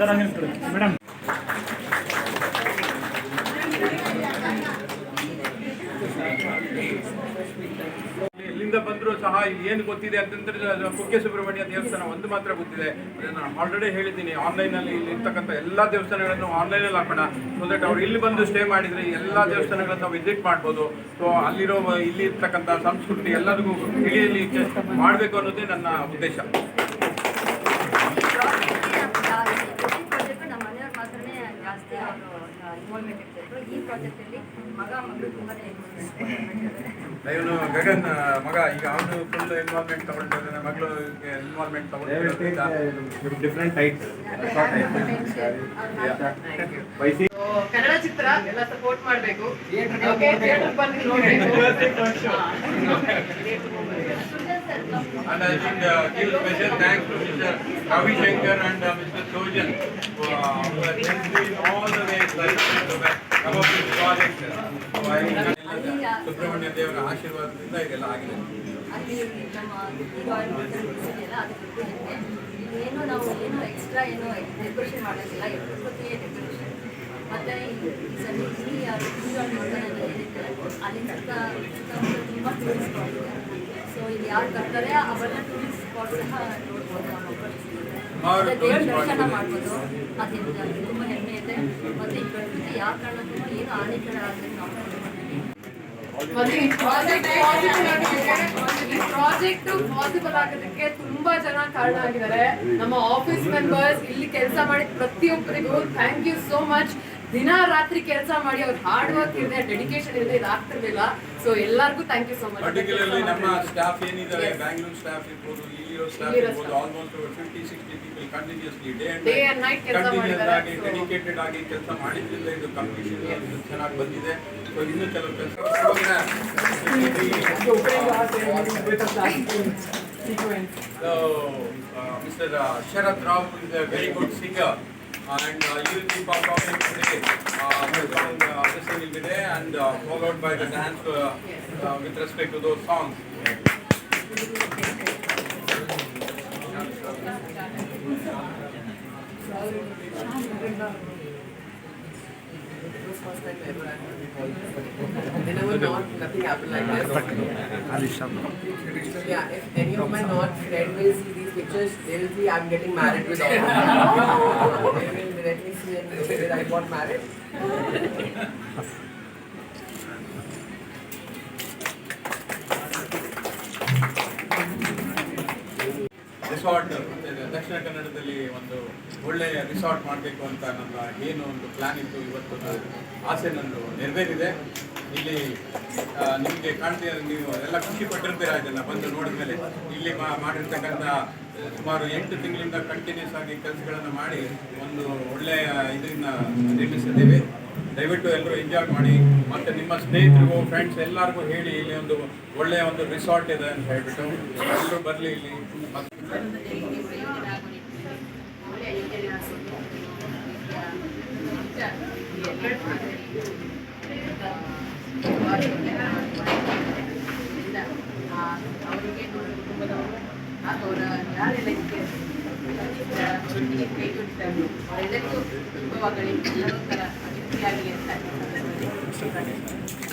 Madam. ಎಲ್ಲಿಂದ ಬಂದರೂ ಸಹ ಏನು ಗೊತ್ತಿದೆ ಅಂತಂದ್ರೆ ಅದು ಕುಕ್ಕೆ ಸುಬ್ರಹ್ಮಣ್ಯ ದೇವಸ್ಥಾನ ಒಂದು ಮಾತ್ರ ಗೊತ್ತಿದೆ. ನಾನು ಆಲ್ರೆಡಿ ಹೇಳಿದ್ದೀನಿ. ಆನ್ಲೈನಲ್ಲಿ ಇಲ್ಲಿ ಇರ್ತಕ್ಕಂಥ ಎಲ್ಲ ದೇವಸ್ಥಾನಗಳನ್ನು ಆನ್ಲೈನಲ್ಲಿ ಹಾಕೋಣ. ಸೊ ದಟ್ ಅವ್ರು ಇಲ್ಲಿ ಬಂದು ಸ್ಟೇ ಮಾಡಿದರೆ ಎಲ್ಲ ದೇವಸ್ಥಾನಗಳನ್ನು ವಿಸಿಟ್ ಮಾಡ್ಬೋದು. ಸೊ ಅಲ್ಲಿರೋ ಇಲ್ಲಿ ಇರ್ತಕ್ಕಂಥ ಸಂಸ್ಕೃತಿ ಎಲ್ಲರಿಗೂ ತಿಳಿಯಲಿಕ್ಕೆ ಮಾಡಬೇಕು ಅನ್ನೋದೇ ನನ್ನ ಉದ್ದೇಶ ಪ್ರಾಜೆಕ್ಟ್ ನಮ್ಮ ಮನೆಯವ್ರ ಮಾತ್ರನೇ ಜಾಸ್ತಿ ಅವರು ಇನ್ವಾಲ್ವ್ಮೆಂಟ್ ಈ ಪ್ರಾಜೆಕ್ಟಲ್ಲಿ ಮಗ ಮಗಳು ಇವನು ಗಗನ್ ಮಗ ಈಗ ಅವನು ಫುಲ್ ಇನ್ವಾಲ್ವ್ಮೆಂಟ್ ತಗೊಂಡಿದ್ದಾನೆ ಮಗಳು ಇನ್ವಾಲ್ವ್ಮೆಂಟ್ ತಗೊಂಡಿರೋದ್ರಿಂದ ಡಿಫ್ರೆಂಟ್ ಟೈಪ್ ಕನ್ನಡ ಚಿತ್ರ ಎಲ್ಲ ಸಪೋರ್ಟ್ ಮಾಡಬೇಕು. ಥಿಯೇಟರ್ ಬಂದು ನೋಡ್ಬೇಕು. And I should uh, give special thanks to Mr. Ravi Shankar and uh, Mr. Sojan who uh, who have helped me all the Subrahmanya ದೇವರ ಆಶೀರ್ವಾದದಿಂದ ಇದೆಲ್ಲ ಆಗಿದೆ. ಅಲ್ಲಿ ಅದಕ್ಕೆ ಏನು ನಾವು ಏನು ಎಕ್ಸ್ಟ್ರಾ ಏನು ಡೆಕೋರೇಷನ್ ಮಾಡೋದಿಲ್ಲ ಪ್ರಕೃತಿಯೇ ಡೆಕೋರೇಷನ್ ಮತ್ತೆ ಈ ಸರಿ ಇಲ್ಲಿ ಏನಿದೆ ಅಲ್ಲಿ ಸುತ್ತ ಸುತ್ತಮುತ್ತ ತುಂಬ ಟೂರಿಸ್ಟ್ ಸ್ಪಾಟ್ ಇದೆ. ಸೊ ಇಲ್ಲಿ ಯಾರು ಬರ್ತಾರೆ ಅವೆಲ್ಲ ಟೂರಿಸ್ಟ್ ಸ್ಪಾಟ್ ಸಹ ನೋಡ್ಬೋದು ನಮ್ಮ ಮತ್ತೆ ದೇವ್ರ ದರ್ಶನ ಮಾಡ್ಬೋದು. ಅದರಿಂದ ತುಂಬ ಹೆಮ್ಮೆ ಇದೆ. ಮತ್ತೆ ಈ ಪ್ರಕೃತಿ ಯಾವ ಕಾರಣಕ್ಕೂ ಏನು ಹಾನಿಕರ ನಾವು ನೋಡ್ಕೊಂಡಿದ್ದೀವಿ ಮತ್ತೆ ಈ ಪ್ರಾಜೆಕ್ಟ್ ಪಾಸಿಬಲ್ ಆಗೋದಕ್ಕೆ ತುಂಬಾ ಜನ ಕಾರಣ ಆಗಿದ್ದಾರೆ. ನಮ್ಮ ಆಫೀಸ್ ಮೆಂಬರ್ಸ್ ಇಲ್ಲಿ ಕೆಲಸ ಮಾಡಿದ ಪ್ರತಿಯೊಬ್ಬರಿಗೂ ಥ್ಯಾಂಕ್ ಯು ಸೋ ಮಚ್ ದಿನ ರಾತ್ರಿ ಕೆಲಸ ಮಾಡಿ ಅವ್ರ ಹಾರ್ಡ್ ವರ್ಕ್ ಇದೆ ಡೆಡಿಕೇಶನ್ ಇದೆ ಇದು ಆಗ್ತಿರ್ಲಿಲ್ಲ. ಸೊ ಎಲ್ಲರಿಗೂ thank you so much particularly ನಮ್ಮ ಸ್ಟಾಫ್ ಏನಿದ್ದಾರೆ ಬ್ಯಾಂಗ್ಳೂರ್ ಸ್ಟಾಫ್ ಇರ್ಬೋದು ಇಲ್ಲಿರೋ ಸ್ಟಾಫ್ ಇರ್ಬೋದು. Almost fifty sixty people continuously day and night ಕೆಲಸ ಮಾಡಿದ್ದಾರೆ, ಡೆಡಿಕೇಟೆಡ್ ಆಗಿ ಕೆಲಸ ಮಾಡಿದ್ರಿಂದ ಇದು ಕಂಪ್ಲೀಷನ್ ಚೆನ್ನಾಗಿ ಬಂದಿದೆ. ಸೊ ಇನ್ನೂ ಕೆಲವು ಕೆಲಸ uh, Sharad Rao is a very good singer. And uh, you will be performing today. Uh, the song uh, Odyssey will be there and uh, followed by the dance uh, uh, with respect to those songs. They never not, nothing happened like this. Yeah, if any of my not friend will see these pictures, they will see I'm getting married with all of them. They will directly see and know that I got married. Resort ದಕ್ಷಿಣ ಕನ್ನಡದಲ್ಲಿ ಒಂದು ಒಳ್ಳೆಯ resort ಮಾಡಬೇಕು ಅಂತ ನಮ್ಮ ಏನು ಒಂದು plan ಇತ್ತು ಇವತ್ತು ಆಸೆ ನಂದು ನೆರವೇರಿದೆ. ಇಲ್ಲಿ ನಿಮಗೆ ಕಾಣ್ತೀರ, ನೀವು ಎಲ್ಲ ಖುಷಿ ಪಟ್ಟಿರ್ತೀರ ಇದನ್ನು ಬಂದು ನೋಡಿದ ಮೇಲೆ ಇಲ್ಲಿ ಮಾಡಿರ್ತಕ್ಕಂಥ ಸುಮಾರು ಎಂಟು ತಿಂಗಳಿಂದ ಕಂಟಿನ್ಯೂಸ್ ಆಗಿ ಕೆಲಸಗಳನ್ನು ಮಾಡಿ ಒಂದು ಒಳ್ಳೆಯ ಇದನ್ನ ನಿರ್ಮಿಸಿದ್ದೇವೆ. ದಯವಿಟ್ಟು ಎಲ್ಲರೂ ಎಂಜಾಯ್ ಮಾಡಿ, ಮತ್ತು ನಿಮ್ಮ ಸ್ನೇಹಿತರಿಗೂ ಫ್ರೆಂಡ್ಸ್ ಎಲ್ಲರಿಗೂ ಹೇಳಿ, ಇಲ್ಲಿ ಒಂದು ಒಳ್ಳೆಯ ಒಂದು ರಿಸಾರ್ಟ್ ಇದೆ ಅಂತ ಹೇಳ್ಬಿಟ್ಟು. ಎಲ್ಲರೂ ಬರಲಿ ಇಲ್ಲಿ. ಅವರಿಗೆ ಅವರ ಕುಟುಂಬದವರು ಹಾಗೂ ಅವರ ಯಾರೆಲ್ಲ ಇದಕ್ಕೆ ಕೈಗೊಳ್ಳಿದ್ದಾರೆ ಅವರೆಲ್ಲರಿಗೂ ಕುಟುಂಬವಾಗಲಿ ಎಲ್ಲರೂ ಥರ ಅಭಿವೃದ್ಧಿಯಾಗಲಿ ಅಂತ ಸಂದರ್ಭದಲ್ಲಿ